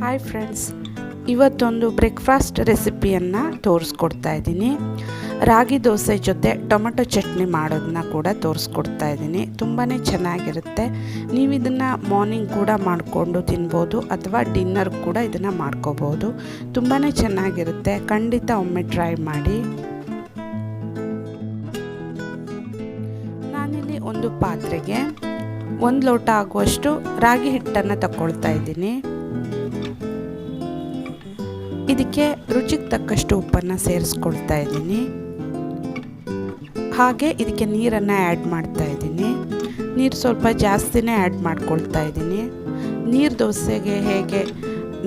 Hi friends ಇವತ್ತೊಂದು breakfast ರೆಸಿಪಿಯನ್ನು ತೋರಿಸ್ಕೊಡ್ತಾ ಇದ್ದೀನಿ. ರಾಗಿ ದೋಸೆ ಜೊತೆ ಟೊಮೆಟೊ ಚಟ್ನಿ ಮಾಡೋದನ್ನ ಕೂಡ ತೋರಿಸ್ಕೊಡ್ತಾ ಇದ್ದೀನಿ. ತುಂಬಾ ಚೆನ್ನಾಗಿರುತ್ತೆ. ನೀವು ಇದನ್ನು ಮಾರ್ನಿಂಗ್ ಕೂಡ ಮಾಡಿಕೊಂಡು ತಿನ್ಬೋದು ಅಥವಾ ಡಿನ್ನರ್ ಕೂಡ ಇದನ್ನು ಮಾಡ್ಕೋಬೋದು. ತುಂಬಾ ಚೆನ್ನಾಗಿರುತ್ತೆ. ಖಂಡಿತ ಒಮ್ಮೆ ಟ್ರೈ ಮಾಡಿ. ನಾನಿಲ್ಲಿ ಒಂದು ಪಾತ್ರೆಗೆ ಒಂದು ಲೋಟ ಆಗುವಷ್ಟು ರಾಗಿ ಹಿಟ್ಟನ್ನು ತಗೊಳ್ತಾ ಇದ್ದೀನಿ. ಇದಕ್ಕೆ ರುಚಿಗೆ ತಕ್ಕಷ್ಟು ಉಪ್ಪನ್ನು ಸೇರಿಸ್ಕೊಳ್ತಾ ಇದ್ದೀನಿ. ಹಾಗೆ ಇದಕ್ಕೆ ನೀರನ್ನು ಆ್ಯಡ್ ಮಾಡ್ತಾ ಇದ್ದೀನಿ. ನೀರು ಸ್ವಲ್ಪ ಜಾಸ್ತಿನೇ ಆ್ಯಡ್ ಮಾಡ್ಕೊಳ್ತಾ ಇದ್ದೀನಿ. ನೀರು ದೋಸೆಗೆ ಹೇಗೆ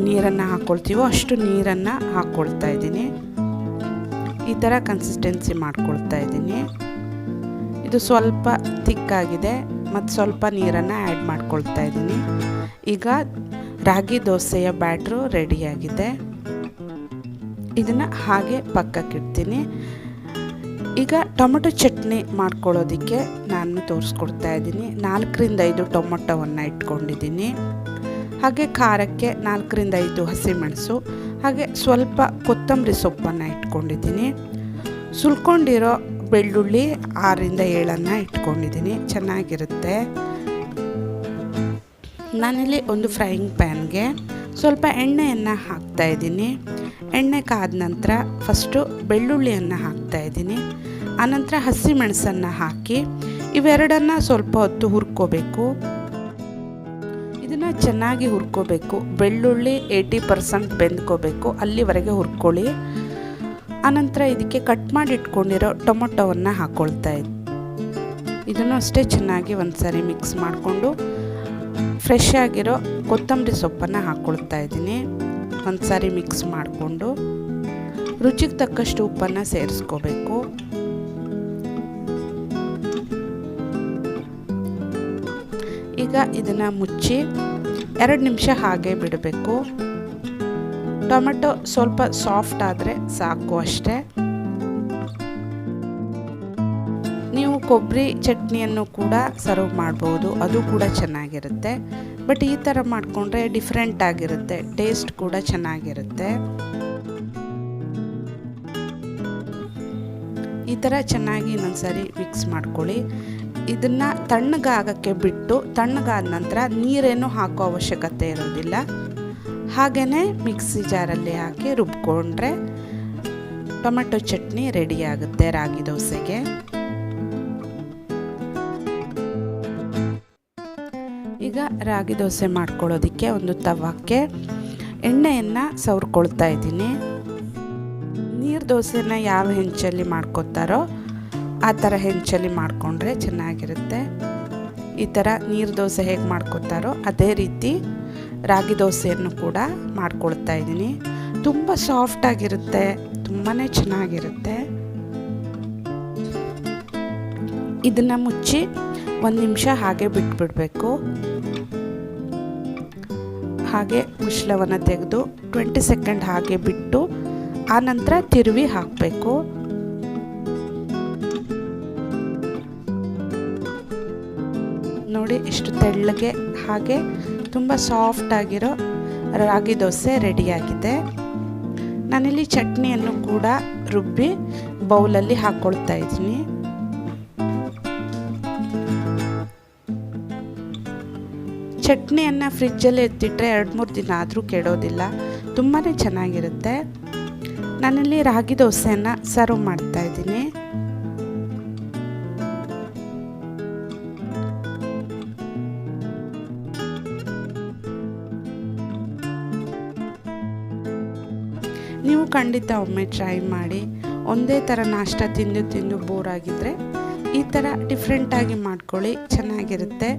ನೀರನ್ನು ಹಾಕ್ಕೊಳ್ತೀವೋ ಅಷ್ಟು ನೀರನ್ನು ಹಾಕ್ಕೊಳ್ತಾ ಇದ್ದೀನಿ. ಈ ಥರ ಕನ್ಸಿಸ್ಟೆನ್ಸಿ ಮಾಡ್ಕೊಳ್ತಾ ಇದ್ದೀನಿ. ಇದು ಸ್ವಲ್ಪ ತಿಕ್ಕಾಗಿದೆ, ಮತ್ತು ಸ್ವಲ್ಪ ನೀರನ್ನು ಆ್ಯಡ್ ಮಾಡ್ಕೊಳ್ತಾ ಇದ್ದೀನಿ. ಈಗ ರಾಗಿ ದೋಸೆಯ ಬ್ಯಾಟ್ರು ರೆಡಿಯಾಗಿದೆ ಇದನ್ನು ಹಾಗೆ ಪಕ್ಕಕ್ಕಿಡ್ತೀನಿ. ಈಗ ಟೊಮೊಟೊ ಚಟ್ನಿ ಮಾಡ್ಕೊಳ್ಳೋದಕ್ಕೆ ನಾನು ತೋರಿಸ್ಕೊಡ್ತಾ ಇದ್ದೀನಿ. ನಾಲ್ಕರಿಂದ ಐದು ಟೊಮೊಟೊವನ್ನು ಇಟ್ಕೊಂಡಿದ್ದೀನಿ. ಹಾಗೆ ಖಾರಕ್ಕೆ ನಾಲ್ಕರಿಂದ ಐದು ಹಸಿಮೆಣಸು, ಹಾಗೆ ಸ್ವಲ್ಪ ಕೊತ್ತಂಬರಿ ಸೊಪ್ಪನ್ನು ಇಟ್ಕೊಂಡಿದ್ದೀನಿ. ಸುಲ್ಕೊಂಡಿರೋ ಬೆಳ್ಳುಳ್ಳಿ ಆರರಿಂದ ಏಳನ್ನು ಇಟ್ಕೊಂಡಿದ್ದೀನಿ. ಚೆನ್ನಾಗಿರುತ್ತೆ. ನಾನಿಲ್ಲಿ ಒಂದು ಫ್ರೈಯಿಂಗ್ ಪ್ಯಾನ್ಗೆ ಸ್ವಲ್ಪ ಎಣ್ಣೆಯನ್ನು ಹಾಕ್ತಾ ಇದ್ದೀನಿ. ಎಣ್ಣೆ ಕಾದ ನಂತರ ಫಸ್ಟು ಬೆಳ್ಳುಳ್ಳಿಯನ್ನು ಹಾಕ್ತಾ ಇದ್ದೀನಿ. ಆನಂತರ ಹಸಿಮೆಣಸನ್ನು ಹಾಕಿ ಇವೆರಡನ್ನು ಸ್ವಲ್ಪ ಹೊತ್ತು ಹುರ್ಕೋಬೇಕು. ಇದನ್ನು ಚೆನ್ನಾಗಿ ಹುರ್ಕೋಬೇಕು. ಬೆಳ್ಳುಳ್ಳಿ ಏಯ್ಟಿ ಪರ್ಸೆಂಟ್ ಬೆಂದ್ಕೋಬೇಕು. ಅಲ್ಲಿವರೆಗೆ ಹುರ್ಕೊಳ್ಳಿ. ಆನಂತರ ಇದಕ್ಕೆ ಕಟ್ ಮಾಡಿ ಇಟ್ಕೊಂಡಿರೋ ಟೊಮೊಟೊವನ್ನು ಹಾಕ್ಕೊಳ್ತಾ ಇದ್ದೆ ಇದನ್ನು ಅಷ್ಟೇ ಚೆನ್ನಾಗಿ ಒಂದು ಸಾರಿ ಮಿಕ್ಸ್ ಮಾಡಿಕೊಂಡು ಫ್ರೆಶ್ ಆಗಿರೋ ಕೊತ್ತಂಬರಿ ಸೊಪ್ಪನ್ನು ಹಾಕ್ಕೊಳ್ತಾ ಇದ್ದೀನಿ. ಒಂದು ಸಾರಿ ಮಿಕ್ಸ್ ಮಾಡಿಕೊಂಡು ರುಚಿಗೆ ತಕ್ಕಷ್ಟು ಉಪ್ಪನ್ನು ಸೇರಿಸ್ಕೋಬೇಕು. ಈಗ ಇದನ್ನು ಮುಚ್ಚಿ ಎರಡು ನಿಮಿಷ ಹಾಗೆ ಬಿಡಬೇಕು. ಟೊಮೆಟೊ ಸ್ವಲ್ಪ ಸಾಫ್ಟ್ ಆದರೆ ಸಾಕು ಅಷ್ಟೇ. ಕೊಬ್ಬರಿ ಚಟ್ನಿಯನ್ನು ಕೂಡ ಸರ್ವ್ ಮಾಡ್ಬೋದು. ಅದು ಕೂಡ ಚೆನ್ನಾಗಿರುತ್ತೆ. ಬಟ್ ಈ ಥರ ಮಾಡಿಕೊಂಡ್ರೆ ಡಿಫ್ರೆಂಟ್ ಆಗಿರುತ್ತೆ. ಟೇಸ್ಟ್ ಕೂಡ ಚೆನ್ನಾಗಿರುತ್ತೆ. ಈ ಥರ ಚೆನ್ನಾಗಿ ಇನ್ನೊಂದ್ಸರಿ ಮಿಕ್ಸ್ ಮಾಡ್ಕೊಳ್ಳಿ. ಇದನ್ನು ತಣ್ಣಗಾಗಕ್ಕೆ ಬಿಟ್ಟು ತಣ್ಣಗಾದ ನಂತರ ನೀರೇನು ಹಾಕೋ ಅವಶ್ಯಕತೆ ಇರೋದಿಲ್ಲ. ಹಾಗೆಯೇ ಮಿಕ್ಸಿ ಜಾರಲ್ಲಿ ಹಾಕಿ ರುಬ್ಕೊಂಡ್ರೆ ಟೊಮೆಟೊ ಚಟ್ನಿ ರೆಡಿಯಾಗುತ್ತೆ ರಾಗಿ ದೋಸೆಗೆ. ಈಗ ರಾಗಿ ದೋಸೆ ಮಾಡ್ಕೊಳ್ಳೋದಕ್ಕೆ ಒಂದು ತವಕ್ಕೆ ಎಣ್ಣೆಯನ್ನು ಸವರ್ಕೊಳ್ತಾ ಇದ್ದೀನಿ. ನೀರು ದೋಸೆನ ಯಾವ ಹೆಂಚಲ್ಲಿ ಮಾಡ್ಕೊತಾರೋ ಆ ಥರ ಹೆಂಚಲ್ಲಿ ಮಾಡಿಕೊಂಡ್ರೆ ಚೆನ್ನಾಗಿರುತ್ತೆ. ಈ ಥರ ನೀರು ದೋಸೆ ಹೇಗೆ ಮಾಡ್ಕೊತಾರೋ ಅದೇ ರೀತಿ ರಾಗಿ ದೋಸೆಯನ್ನು ಕೂಡ ಮಾಡ್ಕೊಳ್ತಾ ಇದ್ದೀನಿ. ತುಂಬ ಸಾಫ್ಟಾಗಿರುತ್ತೆ ತುಂಬಾ ಚೆನ್ನಾಗಿರುತ್ತೆ. ಇದನ್ನು ಮುಚ್ಚಿ ಒಂದು ನಿಮಿಷ ಹಾಗೆ ಬಿಟ್ಬಿಡಬೇಕು. ಹಾಗೆ ಮುಶ್ಲವನ್ನು ತೆಗೆದು ಟ್ವೆಂಟಿ ಸೆಕೆಂಡ್ ಹಾಗೆ ಬಿಟ್ಟು ಆ ನಂತರ ತಿರುವಿ ಹಾಕಬೇಕು. ನೋಡಿ ಎಷ್ಟು ತೆಳ್ಳಗೆ ಹಾಗೆ ತುಂಬ ಸಾಫ್ಟ್ ಆಗಿರೋ ರಾಗಿ ದೋಸೆ ರೆಡಿಯಾಗಿದೆ ನಾನಿಲ್ಲಿ ಚಟ್ನಿಯನ್ನು ಕೂಡ ರುಬ್ಬಿ ಬೌಲಲ್ಲಿ ಹಾಕ್ಕೊಳ್ತಾ ಇದ್ದೀನಿ. ಚಟ್ನಿಯನ್ನು ಫ್ರಿಜ್ಜಲ್ಲಿ ಎತ್ತಿಟ್ಟರೆ ಎರಡು ಮೂರು ದಿನ ಆದರೂ ಕೆಡೋದಿಲ್ಲ. ತುಂಬಾ ಚೆನ್ನಾಗಿರುತ್ತೆ. ನಾನಿಲ್ಲಿ ರಾಗಿ ದೋಸೆಯನ್ನು ಸರ್ವ್ ಮಾಡ್ತಾ ಇದ್ದೀನಿ. ನೀವು ಖಂಡಿತ ಒಮ್ಮೆ ಟ್ರೈ ಮಾಡಿ. ಒಂದೇ ಥರ ನಾಷ್ಟ ತಿಂದು ತಿಂದು ಬೋರ್ ಆಗಿದ್ದರೆ ಈ ಥರ ಡಿಫ್ರೆಂಟಾಗಿ ಮಾಡ್ಕೊಳ್ಳಿ, ಚೆನ್ನಾಗಿರುತ್ತೆ.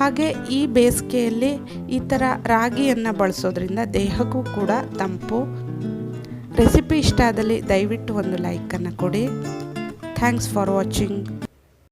ಹಾಗೆ ಈ ಬೇಸಿಗೆಯಲ್ಲಿ ಈ ಥರ ರಾಗಿಯನ್ನು ಬಳಸೋದ್ರಿಂದ ದೇಹಕ್ಕೂ ಕೂಡ ತಂಪು. ರೆಸಿಪಿ ಇಷ್ಟ ಆದಲ್ಲಿ ದಯವಿಟ್ಟು ಒಂದು ಲೈಕನ್ನು ಕೊಡಿ. Thanks for watching